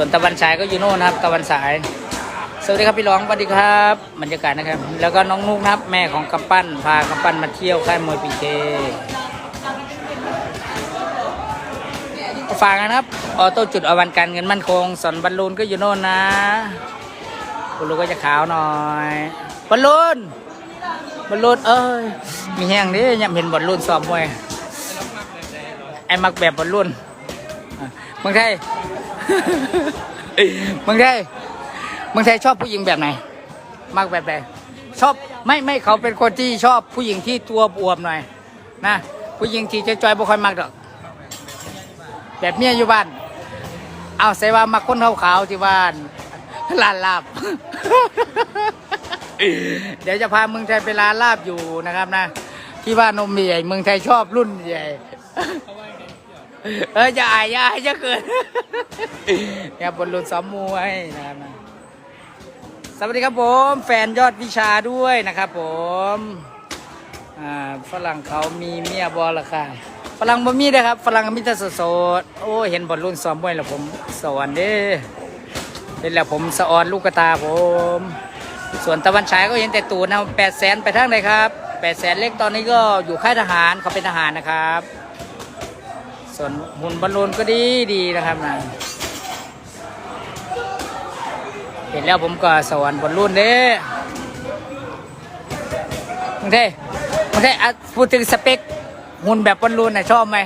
ส่วนตะวันฉายก็อยู่โน่นนะครับ ตะวันสาย สวัสดีครับพี่ร้องสวัสดีครับบรรยากาศนะครับ แล้วก็น้องนุกนะครับ แม่ของกำปั้นพากำปั้นมาเที่ยวค่ายมวยปีเคฝากนะครับออโต้จุดอวันการเงินมั่นคงสอนบอลลูนก็อยู่โน่นนะบอลลูนก็จะขาวหน่อยบอลลูนบอลลูนเอ้ยมีแห้งดิยังเห็นบอลลูนซ้อมมวยไอ้มักแบบบอลลูน มืองไทยมืองไทยมืองไทยชอบผู้หญิงแบบไหนมักแบบไหนชอบไม่ไม่เขาเป็นคนที่ชอบผู้หญิงที่ตัวอวบหน่อย นะ ผู้หญิงที่จอยบ่ค่อยมักดอก แบบเมียอยู่บ้าน เอาใส่ว่ามักคนขาวๆที่บ้านร้านลาบ เดี๋ยวจะพาเมืองไทยไปร้านลาบอยู่นะครับนะ ที่ว่านมใหญ่เมืองไทยชอบรุ่นใหญ่ เออจะอายจะอายจะเกินเนี่ยบนรุ่นซ้อมมวยนะครับสวัสดีครับผม แฟนยอดวิชาด้วยนะครับผมอ่าฝรั่งเขามีเมียบอละค่ะฝรั่งบ่มีเด้อครับฝรั่งมีแต่โสดโอ้เห็นบอลรุ่นซ้อมมวยแล้วผมสอนเด้เห็นแล้วผมสอนลูกตาผม ส่วนตะวันฉายก็เห็นแต่ตูนะแปดแสนไปทางไหนครับแปดแสนเล็กตอนนี้ก็อยู่ค่ายทหารเขาเป็นทหารนะครับ ส่วนหุ่นบอลลูนก็ดีดีนะครับนะเห็นแล้วผมก็สวรรค์บอลลูนเด้มึงเท่มึงเท่พูดถึงสเปคหุ่นแบบบอลลูนน่ะชอบไหม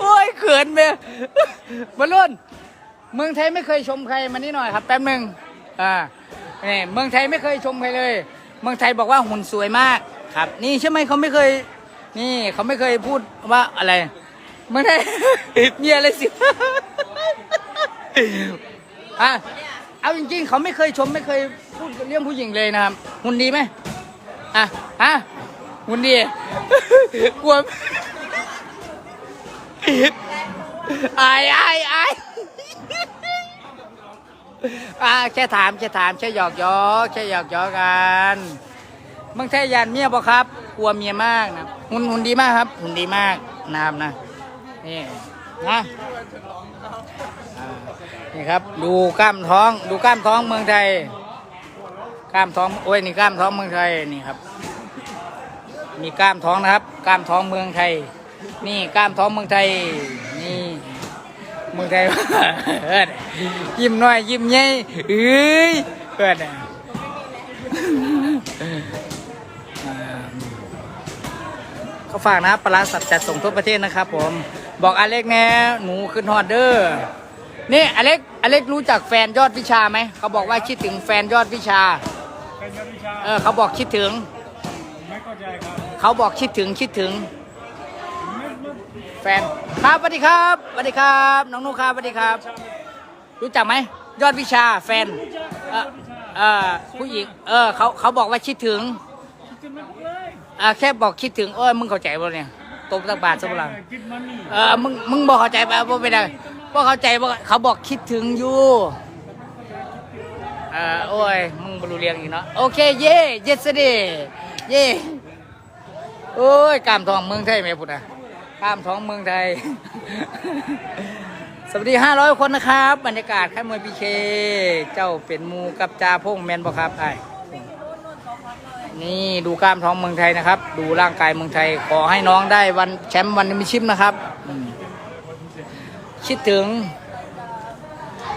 โอ้ยเขินเบ้บอลลูน เมืองไทยไม่เคยชมใครมานี่หน่อยครับแป๊บหนึงอ่านี่เมืองไทยไม่เคยชมใครเลย เมืองไทยบอกว่าหุ่นสวยมากครับ นี่ใช่ไหมเขาไม่เคย นี่เขาไม่เคยพูดว่าอะไร เมืองไทย มีอะไรสิอะเอาจริงๆ เขาไม่เคยชมไม่เคยพูดเรื่องผู้หญิงเลยนะครับหุ่นดีไหมอะอะหุ่นดีกลัวอายอายอาย อ่าแค่ถามแค่ถามแค่หยอกยอแค่หยอกยอกกันเมืองไทยยานเมียบ่ครับ กลัวเมียมากนะหุ่นหุ่นดีมากครับหุ่นดีมากนะครับนะนี่นะนี่ครับ ดูกล้ามท้องดูกล้ามท้องเมืองไทยกล้ามท้องโอ้ยนี่กล้ามท้องเมืองไทยนี่ครับ มีกล้ามท้องนะครับ กล้ามท้องเมืองไทย นี่กล้ามท้องเมืองไทย นี่เมืองไทยเอิ้นยิ้มน้อยยิ้มใหญ่เอ้ยเพื่อนอะอ่าเขาฝากนะครับปลาร้าสัตว์จัดส่งทั่วประเทศนะครับผม บอกอเล็กแน่หนูขึ้นฮอดเดอร์นี่อเล็กอเล็กรู้จักแฟนยอดวิชาไหมเขาบอกว่าคิดถึงแฟนยอดวิชา เป็นยอดวิชาเออเขาบอกคิดถึง ไม่เข้าใจครับ เขาบอกคิดถึงคิดถึงไม่ไม่ แฟนครับสวัสดีครับสวัสดีครับ น้องนุกครับสวัสดีครับ รู้จักไหมยอดวิชาแฟนเอ่อเออผู้หญิงเออเขาเขาบอกว่าคิดถึงคิดถึงไม่พูดเลยเอ่าแค่บอกคิดถึงเออมึงเข้าใจป่ะเนี่ยตบตะบาทสักหลังคิดมันนี่เออมึงมึงบอกเข้าใจป่ะว่าไม่ได้ว่าเข้าใจว่าเขาบอกคิดถึงอยู่เออโอ้ยมึงบรรลุเรียงอีกเนาะโอเคเย่เยสเดเย่โอ้ยกล้ามทองเมืองไทยไหมพุทธะ กล้ามท้องเมืองไทย สวัสดี 500 คนนะครับ บรรยากาศค่ายมวยพีเค เจ้าเป็นมูกับจาพงแมนบอครับไอ้นี่ดูกล้ามท้องเมืองไทยนะครับ ดูร่างกายเมืองไทย ขอให้น้องได้วันแชมป์วันมิชิมนะครับ คิดถึง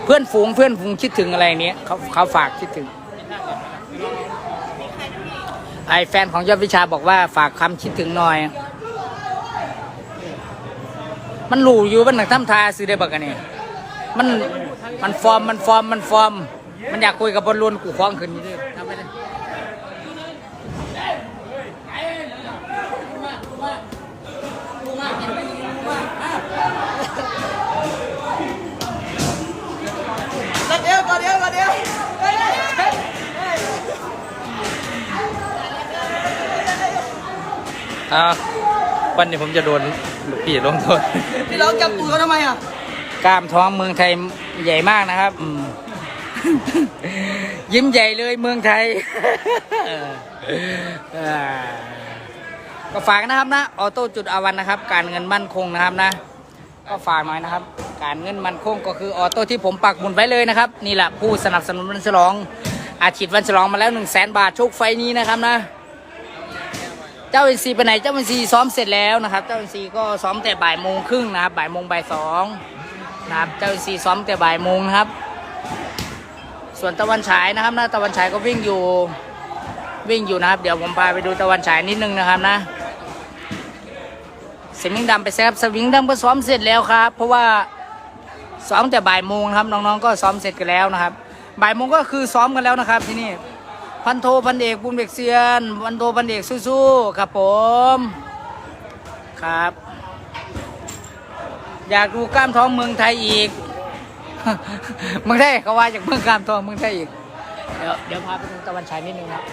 เพื่อนฝูงเพื่อนฝูงคิดถึงอะไรเนี้ยเขาเขาฝากคิดถึงไอแฟนของยอดวิชาบอกว่าฝากคำคิดถึงหน่อย มันหลูอยู่มันหนังทำทาซื้อได้บักกันนี่มันมันฟอร์มมันฟอร์มมันฟอร์ม มันอยากคุยกับบอลลูนกูคว้างขึ้นอยู่ดิทำไปเลยเดี๋ยวก่อนเดี๋ยวก่อนเดี๋ยวอ่า วันนี้ผมจะโดนลูกพี่ลงโทษพี่ร้องจับตูดเขาทำไมอะกล้ามท้องเมืองไทยใหญ่มากนะครับอืมยิ้มใหญ่เลยเมืองไทยเออเออก็ฝากนะครับนะออโต้จุดอาวันนะครับ การเงินมั่นคงนะครับนะ ก็ฝากหน่อยนะครับ การเงินมั่นคงก็คือออโต้ที่ผมปักหมุนไว้เลยนะครับ นี่แหละผู้สนับสนุนวันฉลองอาชีพวันฉลองมาแล้ว1นึ่งแสนบาทโชคไฟนี้นะครับนะ เจ้าเอ็นซีไปไหนเจ้าเอ็นซีซ้อมเสร็จแล้วนะครับ เจ้าเอ็นซีก็ซ้อมแต่บ่ายโมงครึ่งนะครับบ่ายโมงบ่ายสองนะครับเจ้าเอ็นซีซ้อมแต่บ่ายโมงนะครับ ส่วนตะวันฉายนะครับนะตะวันฉายก็วิ่งอยู่วิ่งอยู่นะครับ เดี๋ยวผมพาไปดูตะวันฉายนิดนึงนะครับนะสวิงดำไปแซบสวิงดำก็ซ้อมเสร็จแล้วครับ เพราะว่าซ้อมแต่บ่ายโมงครับน้องๆก็ซ้อมเสร็จกันแล้วนะครับ บ่ายโมงก็คือซ้อมกันแล้วนะครับที่นี่ พันโทพันเอกบุญเบกเซียน พันโทพันเอกสู้ๆครับผม ครับ อยากดูกล้ามท้องเมืองไทยอีก เมืองไทยเขาว่าจากเมืองกล้ามท้องเมืองไทยอีก เดี๋ยวเดี๋ยวพาไปดูตะวันฉายนิดนึงครับ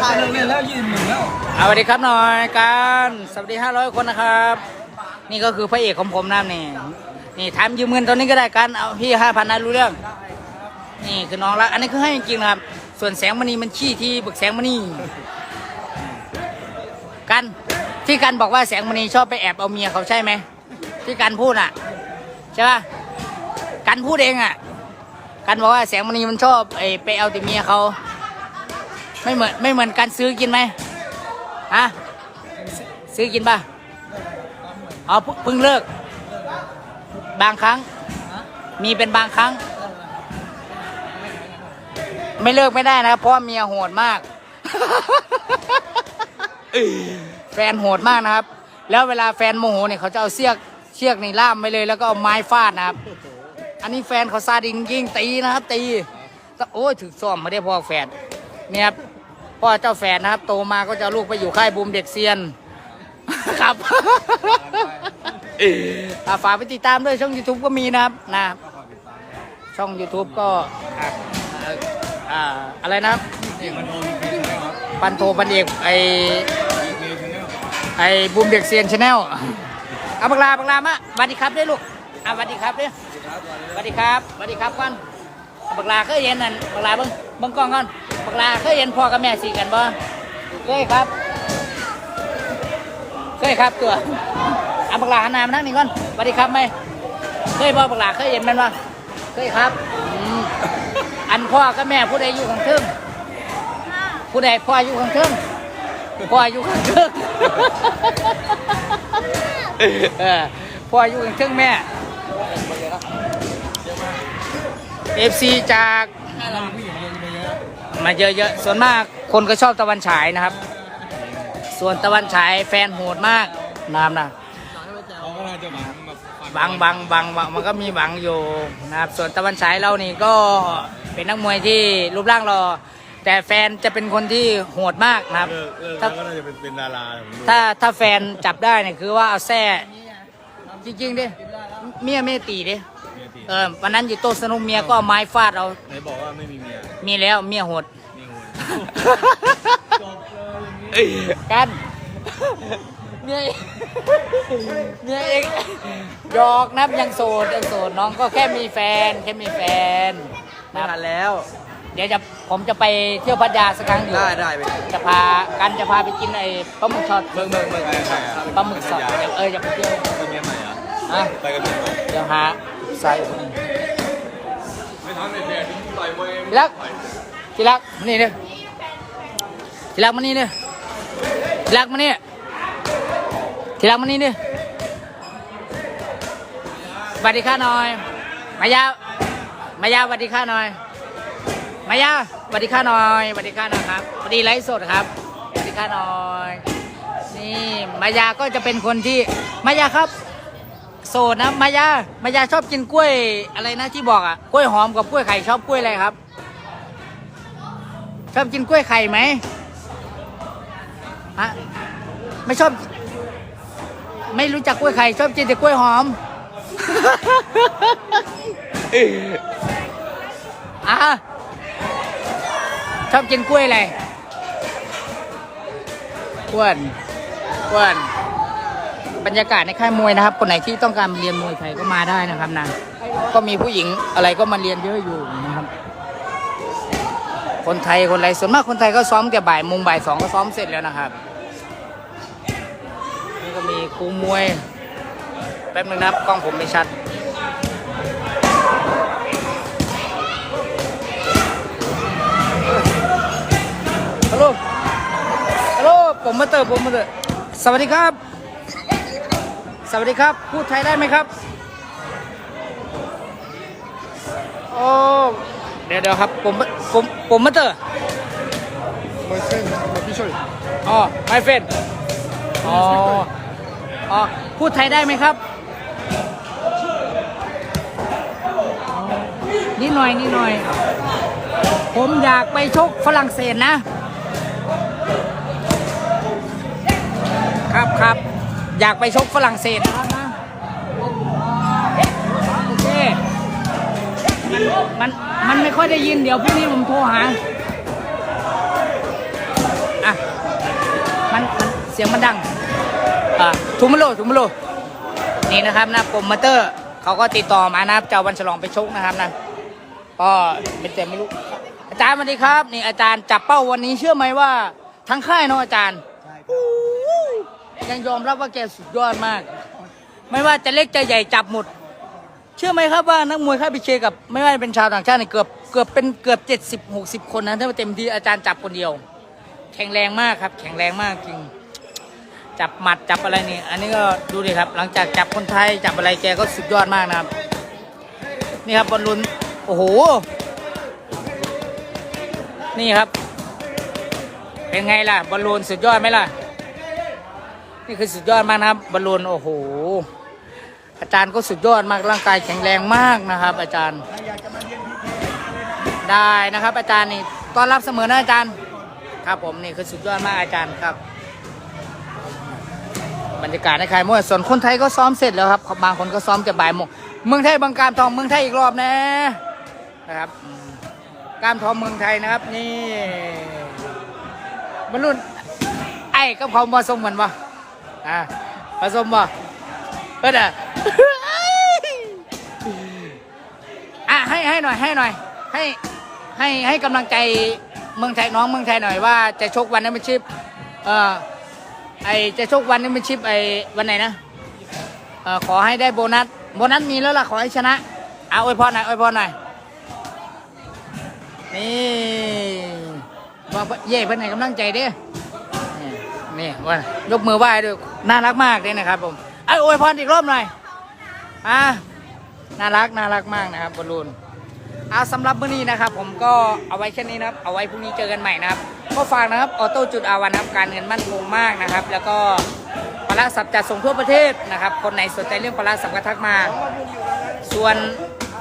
ข้าวเรื่องนี้แล้วยืนหนึ่งแล้ว เอาสวัสดีครับหน่อยการสวัสดีห้าร้อยคนนะครับ นี่ก็คือพระเอกของผมนะนี่นี่ถามยืมเงินตอนนี้ก็ได้กันเอาพี่ห้าพันนะรู้เรื่อง นี่คือน้องรักอันนี้คือให้จริงนะครับ ส่วนแสงมณีมันขี้ที่บึกแสงมณีกันที่กันบอกว่าแสงมณีชอบไปแอบเอาเมียเขาใช่ไหมที่กันพูดอะใช่ป่ะกันพูดเองอะกันบอกว่าแสงมณีมันชอบไอไปเอาแต่เมียเขาไม่เหมือนไม่เหมือนกันซื้อกินไหม ฮะซื้อซื้อกินป่ะอ๋อเพิ่งเพิ่งเลิก บางครั้ง มีเป็นบางครั้ง ไม่เลิกไม่ได้นะครับเพราะว่าเมียโหดมาก แฟนโหดมากนะครับ แล้วเวลาแฟนโมโหเนี่ยเขาจะเอาเชือกเชือกนี่ล่ามไปเลยแล้วก็เอาไม้ฟาดนะครับ อันนี้แฟนเขาซาดิงยิงตีนะครับ ตี โอ้ยถึกซ่อมไม่ได้พ่อแฟนเนี่ยครับ พ่อเจ้าแฟนนะครับ โตมาก็จะเอาลูกไปอยู่ค่ายบูมเด็กเซียน ครับอ่าฝากไปติดตามด้วยช่อง YouTube ก็มีนะครับนะช่อง YouTube ก็อ่าอะไรนะครับปันโทปันเอกไอไอบูมเด็กเซียนชาแนลเอาบักลาบักลามะสวัสดีครับด้วยลูกอะสวัสดีครับด้วยสวัสดีครับสวัสดีครับก่อนบักลาเคยเห็นนั่นบักลาเบิ้งเบิ้งกล้องก่อน บักลาเคยเห็นพ่อกับแม่สีกันบ่เคยครับ เคยครับตัวเอาบักลาหันหน้ามานั่งนี่ก่อนสวัสดีครับไหมเคยบ่บักลาเคยเห็นมันบ่เคยครับอืมอันพ่อกับแม่ผู้ใดอยู่ข้างเทิงผู้ใดพ่ออยู่ข้างเทิงพ่ออยู่ข้างเทิงเออพ่ออยู่ข้างเทิงแม่เอฟซีจาก มาเยอะๆ ส่วนมากคนก็ชอบตะวันฉายนะครับ ส่วนตะวันฉายแฟนโหดมากน้ำนะเขาก็น่าจะหวังแบบบังบังบังบังมันก็มีบังอยู่นะครับ ส่วนตะวันฉายเรานี่ก็เป็นนักมวยที่รูปร่างรอ แต่แฟนจะเป็นคนที่โหดมากนะครับ เลิกเลิกถ้าแล้วก็น่าจะเป็นเป็นดาราผมดูถ้าถ้าแฟนจับได้เนี่ยคือว่าเอาแส้จริงๆดิเมียไม่ตีดิ เมียตีเออวันนั้นอยู่โต๊ะสนุกเมียก็เอาไม้ฟาดเอาไหนบอกว่าไม่มีเมียมีแล้วเมียโหด มีคนจบเลยกันเมียเมียเองหยอกนับยังโสดยังโสดน้องก็แค่มีแฟน แค่มีแฟนไม่นะคทัรับนแล้ว เดี๋ยวจะผมจะไปเที่ยวพัทยาสักครั้งอยู่ได้ได้ไป จะพากันจะพาไปกินไอ้ปลาหมึกช็อตเมืองเมืองเมืองใครใครอะปลาหมึกช็อตเดี๋ยวเออจะไปเที่ยว ไปเมียใหม่เหรออะ ไปกับเมียใหม่เดี๋ยวหาใส่ กีรักทีรักมานี่เนี่ยทีรักมานี่เนี่ยทีรักมานี่ทีรักมานี่เนี่ยสวัสดีค่ะหน่อย มายามายาสวัสดีค่ะหน่อย มายาสวัสดีค่ะหน่อยสวัสดีค่ะหน่อยครับสวัสดีไลฟ์สดครับสวัสดีค่ะหน่อย นี่มายาก็จะเป็นคนที่มายาครับ โสดนะมายามายาชอบกินกล้วยอะไรนะที่บอกอะกล้วยหอมกับกล้วยไข่ชอบกล้วยอะไรครับ ชอบกินกล้วยไข่ไหมฮะไม่ชอบ ไม่รู้จักกล้วยไข่ชอบกินแต่กล้วยหอมอะชอบกินกล้วยอะไรอ้วนอ้วน บรรยากาศในค่ายมวยนะครับ คนไหนที่ต้องการเรียนมวยไทยก็มาได้นะครับนะก็มีผู้หญิงอะไรก็มาเรียนเยอะอยู่นะครับ คนไทยคนไรส่วนมากคนไทยก็ซ้อมแต่บ่ายโมงบ่ายสองก็ซ้อมเสร็จแล้วนะครับนี่ก็มีครูมวยแป๊บนึงนะครับกล้องผมไม่ชัดฮัลโหลฮัลโหลผมมาเตอร์ผมมาเตอร์สวัสดีครับ สวัสดีครับ พูดไทยได้ไหมครับ โอ้เดี๋ยวเดี๋ยวครับผมผมผมมาเตอร์ My friend, my teacher. อ๋อ my friend อ๋ออ๋อพูดไทยได้ไหมครับนิดหน่อยนิดหน่อย ผมอยากไปชกฝรั่งเศสนะ ครับครับ อยากไปชกฝรั่งเศสนะครับนะโอเคมันมันมันไม่ค่อยได้ยินเดี๋ยวพรุ่งนี้ผมโทรหาอะมันมันเสียงมันดังอ่าทุมโลทุมโลนี่นะครับนะโปรโมเตอร์เขาก็ติดต่อมานะครับจะเอาวันฉลองไปชกนะครับนะก็เป็นแต่ไม่รู้อาจารย์สวัสดีครับ นี่อาจารย์จับเป้าวันนี้เชื่อไหมว่า ทั้งค่ายเนาะอาจารย์ ยังยอมรับว่าแกสุดยอดมาก ไม่ว่าจะเล็กจะใหญ่จับหมด เชื่อไหมครับว่านักมวยค่ายพิเชกับ ไม่ว่าจะเป็นชาวต่างชาติเนี่ยเกือบเกือบเป็นเกือบเจ็ดสิบหกสิบคนนะถ้าเต็มที่อาจารย์จับคนเดียว แข็งแรงมากครับ แข็งแรงมากจริง จับหมัดจับอะไรนี่ อันนี้ก็ดูดิครับ หลังจากจับคนไทยจับอะไรแกก็สุดยอดมากนะครับ นี่ครับบอลลูนโอ้โห นี่ครับ เป็นไงล่ะบอลลูนสุดยอดไหมล่ะ นี่คือสุดยอดมากนะครับบอลลูนโอ้โห อาจารย์ก็สุดยอดมากร่างกายแข็งแรงมากนะครับ อาจารย์ ได้นะครับ อาจารย์นี่ต้อนรับเสมอนะอาจารย์ ครับผมนี่คือสุดยอดมากอาจารย์ครับ บรรยากาศในค่ายมวยส่วนคนไทยก็ซ้อมเสร็จแล้วครับบางคนก็ซ้อมแต่บ่ายโมงเมืองไทยบางการทองเมืองไทยอีกรอบนะนะครับการทองเมืองไทยนะครับนี่บรรลุนไอ้กับเขาสมกันปะ อ่าผสมปะเพื่อนอะอะให้ให้หน่อยให้หน่อย ให้ให้ให้กำลังใจเมืองไทยน้องเมืองไทยหน่อยว่าจะชกวันนี้เป็นชิปเอ่อไอจะชกวันนี้เป็นชิปไอวันไหนนะเอ่อขอให้ได้โบนัสโบนัสมีแล้วล่ะขอให้ชนะเอาอวยพรหน่อยอวยพรหน่อยนี่บอกว่าเย่เพื่อนไหนกำลังใจเด้นี่ นี่ว่ายกมือไหว้ด้วยน่ารักมากเลยนะครับ ผมไอ้อวยพรอีกรอบหน่อยอะน่ารักน่ารักมากนะครับบอลลูนเอาสำหรับมื้อนี้นะครับ ผมก็เอาไว้แค่นี้นะครับ เอาไว้พรุ่งนี้เจอกันใหม่นะครับก็ฝากนะครับออโต้จุดอาวันนะครับการเงินมั่นคงมากนะครับ แล้วก็ปลาสับจัดส่งทั่วประเทศนะครับ คนไหนสนใจเรื่องปลาสับก็ทักมา ส่วน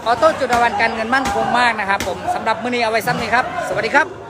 ออโต้จุดอาวันการเงินมั่นคงมากนะครับ ผมสำหรับมื้อนี้เอาไว้ซ้ำนี้ครับ สวัสดีครับ